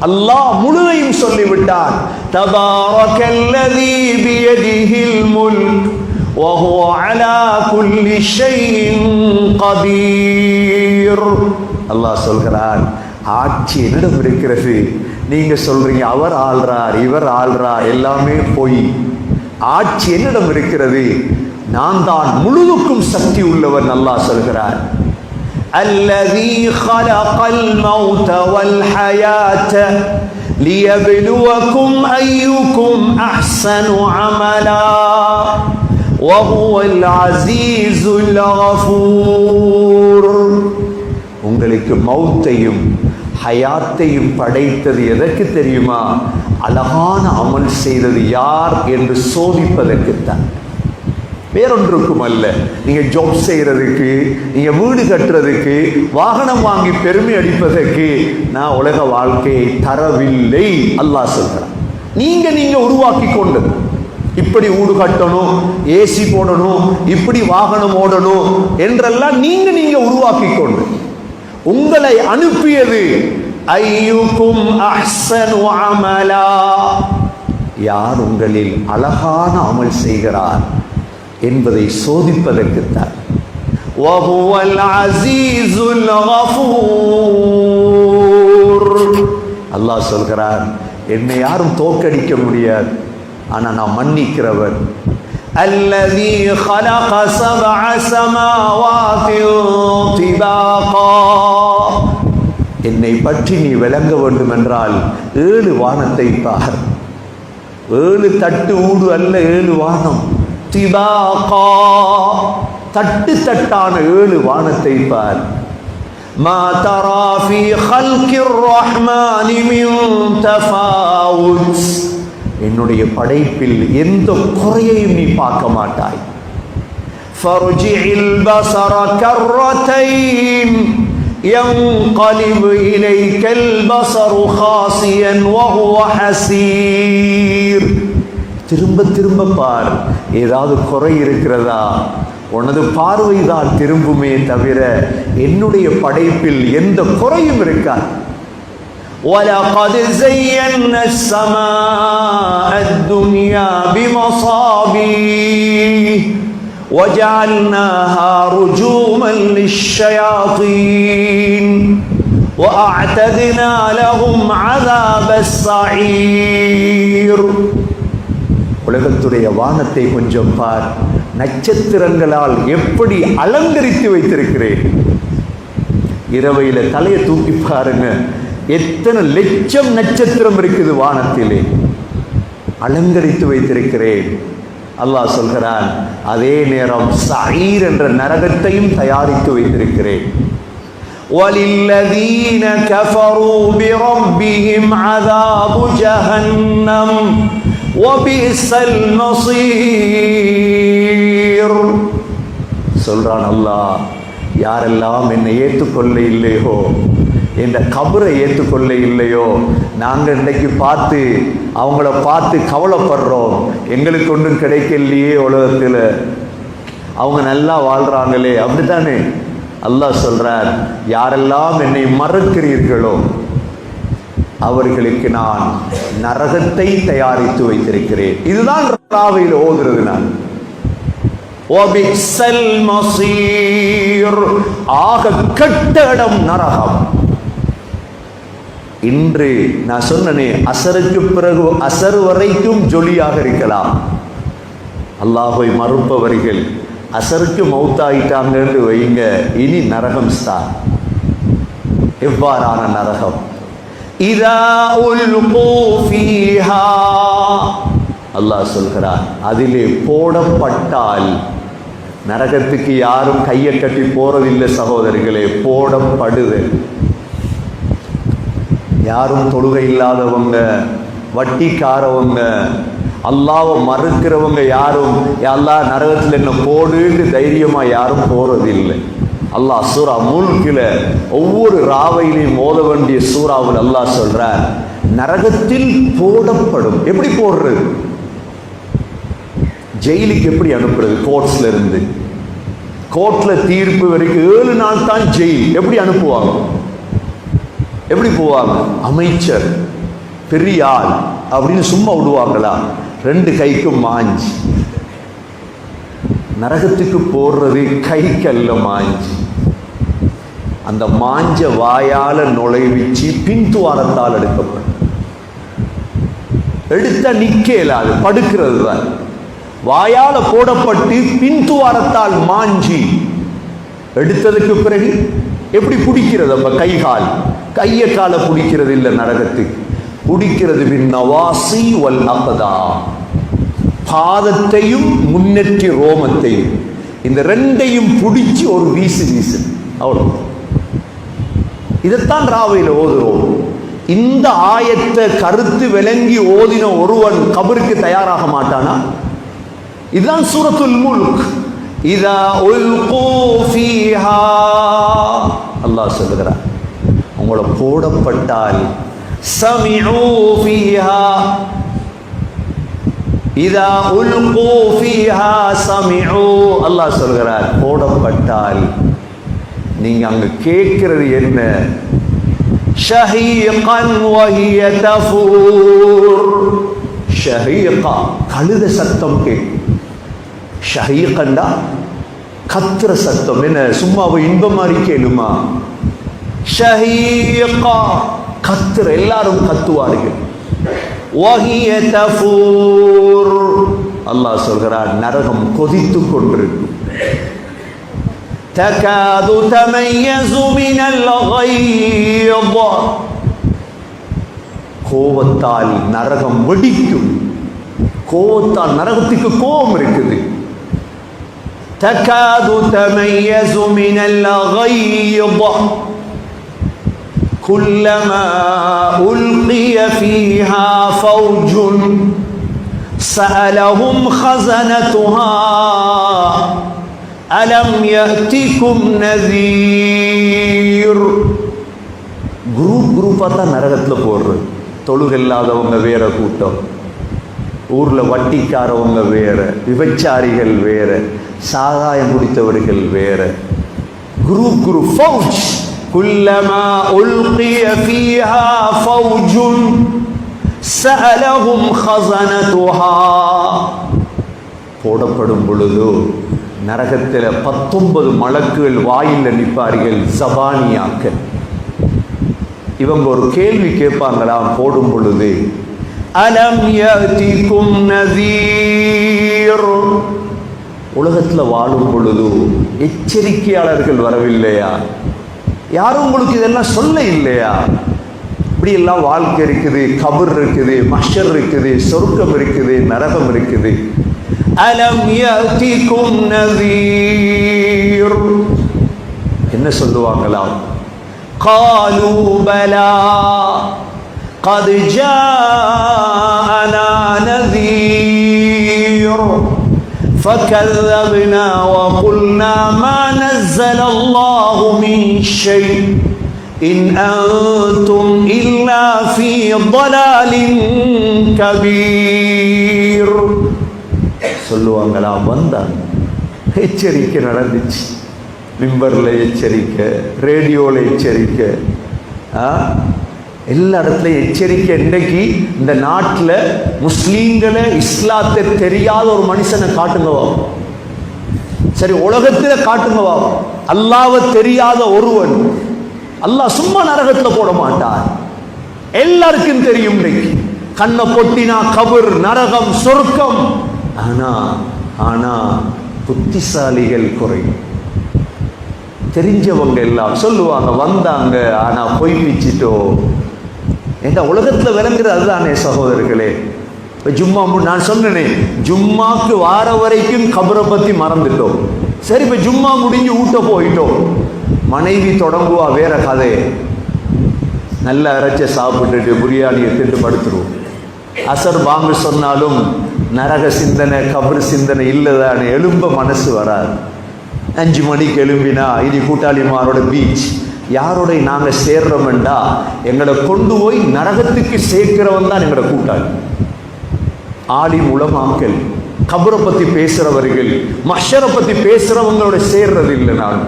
அல்லாஹ் முழுதையும் சொல்லிவிட்டான் தபாரக்கல்லதி பியதிஹில் முல்க் وهو على كل شيء قدير அல்லாஹ் சொல்கிறான் ஆட்சி என்னிடம் இருக்கிறது நீங்க சொல்றீங்க அவர் ஆள்றார் இவர் ஆள்றார் எல்லாமே பொய் ஆட்சி என்னிடம் இருக்கிறது நான் தான் முழுதுக்கும் சக்தி உள்ளவன் அல்லாஹ் சொல்கிறார் الذي خلق الموت والحياة ليبلوكم أيكم أحسن عملا وهو العزيز الغفور உங்களுக்கு மௌத்தையும் ஹயாத்தையும் படைத்தது எதற்கு தெரியுமா அழகான அமல் செய்தது யார் என்று சோதிப்பதற்குத்தான் வேறொன்றுக்கும் அல்ல நீங்கள் ஜாப் செய்கிறதுக்கு நீங்கள் வீடு கட்டுறதுக்கு வாகனம் வாங்கி பெருமை அடிப்பதற்கு நான் உலக வாழ்க்கையை தரவில்லை. அல்லாஹ் சொல்கிறான். நீங்கள் நீங்கள் உருவாக்கி கொண்டது. இப்படி வீடு கட்டணும் ஏசி போடணும் இப்படி வாகனம் ஓடணும் என்றெல்லாம் நீங்கள் நீங்கள் உருவாக்கி கொண்டு. உங்களை அனுப்பியது ஐயுக்கும் அஹ்சனு அமலா. யார் உங்களில் அழகான அமல் செய்கிறார்? என்பதை சோதிப்பதற்குத்தான் وهو العزيز الغفور அல்லாஹ் சொல்கிறார் என்னை யாரும் தோக்கடிக்க முடியாது ஆனா நான் மன்னிக்கிறவன் الذي خلق سبع سماوات طباقا என்னை பற்றி நீ விளங்க வேண்டும் என்றால் ஏழு வானத்தை பார் ஏழு தட்டு ஊடு அல்ல ஏழு வானம் திபாகா தட்டு தட்டான ஏழு வானத்தை பார் ما ترى في خلق الرحمن من تفاوت என்னுடைய படைப்பில் எந்த குறையையும் நீ பார்க்க மாட்டாய் فارجع البصر كرتين ينقلب إليك البصر خاسيا وهو حسير திரும்ப திரும்ப பார் ஏதாவது குறை இருக்கிறதா உனது பார்வைதான் திரும்புமே தவிர என்னுடைய படைப்பில் எந்த குறையும் இருக்காது ولقد زينا السماء الدنيا بمصابيح وجعلناها رجوما للشياطين واعتدنا لهم عذاب السعير உலகத்துடைய வானத்தை கொஞ்சம் பார் நட்சத்திரங்களால் எப்படி அலங்கரித்து வைத்திருக்கிறேன் இரவையில தலையை தூக்கி பாருங்க எத்தனை லட்சம் நட்சத்திரம் இருக்குது வானத்திலே அலங்கரித்து வைத்திருக்கிறேன் அல்லாஹ் சொல்கிறான் அதே நேரம் சயீர் என்ற நரகத்தையும் தயாரித்து வைத்திருக்கிறேன் وللذين كفروا بربهم عذاب جهنم وبئس المصير சொல்றான் அல்லாஹ் யாரெல்லாம் என்னை ஏற்றுக்கொள்ள இல்லையோ இந்த கபரை ஏற்றுக்கொள்ள இல்லையோ நாங்கள் இன்னைக்கு பார்த்து அவங்கள பார்த்து கவலைப்படுறோம் எங்களுக்கு ஒன்றும் கிடைக்கலையே உலகத்தில் அவங்க நல்லா வாழ்றாங்களே அப்படித்தானே அல்லாஹ் சொல்றார் யாரெல்லாம் என்னை மறக்கிறீர்களோ அவர்களுக்கு நான் நரகத்தை தயாரித்து வைத்திருக்கிறேன். இதுதான் ராவையில் ஓதுறது நான். மசீர். ஆக கட்டடம் நரகம். இன்று நான் சொன்னனே அசருக்கு பிறகு அசர் வரைக்கும் ஜொலியாக இருக்கலாம். அல்லாஹை மறுப்பவர்கள் அசருக்கு மௌத்தாயிட்டாங்கன்னு வைங்க இனி நரகம் ஸ்தான் எவ்வாறான நரகம்? இதா அல்லாஹ் சொல்கிறார் அதிலே போடப்பட்டால் நரகத்துக்கு யாரும் கையை கட்டி போறதில்லை சகோதரிகளே போடப்படுது. யாரும் தொழுகை இல்லாதவங்க வட்டிக்காரவங்க அல்லாவை மறுக்கிறவங்க யாரும் எல்லா நரகத்தில் என்ன போடுன்னு தைரியமா யாரும் போறதில்லை. அல்லாஹ் சூரா முல்கில் ஒவ்வொரு ராவையிலையும் மோத வேண்டிய சூறாவில் அல்லாஹ் சொல்கிறார் நரகத்தில் போடப்படும். எப்படி போடுறது? ஜெயிலுக்கு எப்படி அனுப்புறது? கோர்ட்ஸ்ல இருந்து. கோர்ட்ல தீர்ப்பு வரைக்கும் ஏழு நாள் தான் ஜெயில். எப்படி அனுப்புவாங்க? எப்படி போவாங்க? அமைச்சர் பெரியார் அப்படின்னு சும்மா விடுவாங்களா? ரெண்டு கைக்கும் மாஞ்சி. நரகத்துக்கு போடுறது கை கல்ல மாஞ்சி. அந்த மாஞ்ச வாயால நுழைவிச்சு பின்துவாரத்தால் எடுக்கப்படும். எடுத்த நிக்கல அது படுக்கிறது தான் வாயால போடப்பட்டு பின்துவாரத்தால் மாஞ்சி. எடுத்ததுக்கு பிறகு எப்படி பிடிக்கிறது? அப்ப கை கால். கைய காலை பிடிக்கிறது இல்லை நரகத்துக்கு. பிடிக்கிறது பின் நவாசி வல் பாதத்தையும் முன்னெற்றி ரோமத்தையும். இந்த ரெண்டையும் பிடிச்சி ஒரு வீசு வீசு. அவ்வளோ இதைத்தான் ராவையில் ஓதுறோம். இந்த ஆயத்தை கருத்து விளங்கி ஓதின ஒருவன் கபருக்கு தயாராக மாட்டானா? இதுதான் சூரத்துல் முல்க். இதா உல்கூ அல்லாஹ் சொல்லுகிறார் உங்களை போடப்பட்டால் சமிஉ இதா உல்கூ ஃபீஹா சமிஉ அல்லாஹ் சொல்கிறார் போடப்பட்டால் நீங்க அங்க கேட்கிறது என்ன? ஷஹீகன் வஹிய தஃபூர். ஷஹீகா கழுத சத்தம் கேட்கும் ஷஹீகண்டா கத்துற சத்தம். என்ன சும்மா அவ இன்பம் மாதிரி கேளுமா? ஷஹீகா கத்துற எல்லாரும் கத்துவார்கள். அல்லாஹ் சொல்கிறார் நரகம் கொதித்து கொண்டிருக்கும் تكاد تميز من الغيظ கோபத்தால் நரகம் வெடிக்கும் கோபத்தால் நரகத்துக்கு கோபம் இருக்குது تكاد تميز من الغيظ كلما ألقي فيها فوج سألهم خزنتها அலம் யத்திக்கும் நதீர் குரூப் குரூப்பாக தான் நரகத்தில் போடுறது தொழுக இல்லாதவங்க வேற கூட்டம் ஊரில் வட்டிக்காரவங்க வேற விபச்சாரிகள் வேற சாகாயம் குடித்தவர்கள் வேற குரூப் குரூப் ஃபவுஜ் குல்லமா ألقي فيها فوج سألهم خزنتها. போடப்படும் பொழுது நரகத்தில் பத்தொன்பது மலக்குகள் வாயில் நிற்பார்கள் ஜபானியாக்கள். இவங்க ஒரு கேள்வி கேட்பாங்களாம் போடும் பொழுது அலம் யதிக்கும் நதீர்? உலகத்தில் வாழும் பொழுது எச்சரிக்கையாளர்கள் வரவில்லையா? யாரும் உங்களுக்கு இதெல்லாம் சொல்ல இல்லையா இப்படி எல்லாம் வாழ்க்கை இருக்குது கபர் இருக்குது மஷர் இருக்குது சொர்க்கம் இருக்குது நரகம் இருக்குது அலம் யதிக்கும் நதீர் என்ன சொல்லுவாங்களாம் قالوا بلى قد جاءنا نذير فكذبنا وقلنا ما نزل الله من شيء إن أنتم إلا في ضلال كبير சொல்லுவாங்களா வந்தாங்க எச்சரிக்கை நடந்துச்சு மிம்பரில் எச்சரிக்கை ரேடியோவில் எச்சரிக்கை ஆ எல்லா இடத்துலையும் எச்சரிக்கை இன்றைக்கு இந்த நாட்டில் முஸ்லீம்களை இஸ்லாத்தை தெரியாத ஒரு மனுஷனை காட்டுங்கவா? சரி உலகத்தில் காட்டுங்கவா? அல்லாவை தெரியாத ஒருவன். அல்லாஹ் சும்மா நரகத்தில் போட மாட்டார் எல்லாருக்கும் தெரியும் இன்னைக்கு கண்ணை பொட்டினா கபர் நரகம் சொர்க்கம். ஆனா ஆனா புத்திசாலிகள் குறையும். தெரிஞ்சவங்க எல்லாம் சொல்லுவாங்க வந்தாங்க ஆனா பொய் பிச்சிட்டோ ஏண்டா உலகத்துல விளங்குறது அதுதானே சகோதரர்களே. இப்போ ஜும்மா நான் சொன்னேனே ஜும்மாக்கு வார வரைக்கும் கபரை பற்றி மறந்துட்டோம். சரி இப்போ ஜும்மா முடிஞ்சு ஊட்ட போயிட்டோம். மனைவி தொடங்குவா வேற கதை. நல்ல அரைச்ச சாப்பிட்டுட்டு பிரியாணி திட்டு படுத்துருவோம். அசர் பாம்பு சொன்னாலும் நரக சிந்தனை கபர் சிந்தனை இல்லைதானே எழும்ப மனசு வராது. அஞ்சு மணிக்கு எழும்பினா இனி கூட்டாளிமாரோட பீச். யாரோட நாங்கள் சேர்றோம்டா எங்களை கொண்டு போய் நரகத்துக்கு சேர்க்கிறவன் தான் எங்களோட கூட்டாளி. ஆலிம் உலமாக்கள் கபரை பற்றி பேசுகிறவர்கள் மஷரை பற்றி பேசுகிறவங்களோட சேர்றது இல்லை நான்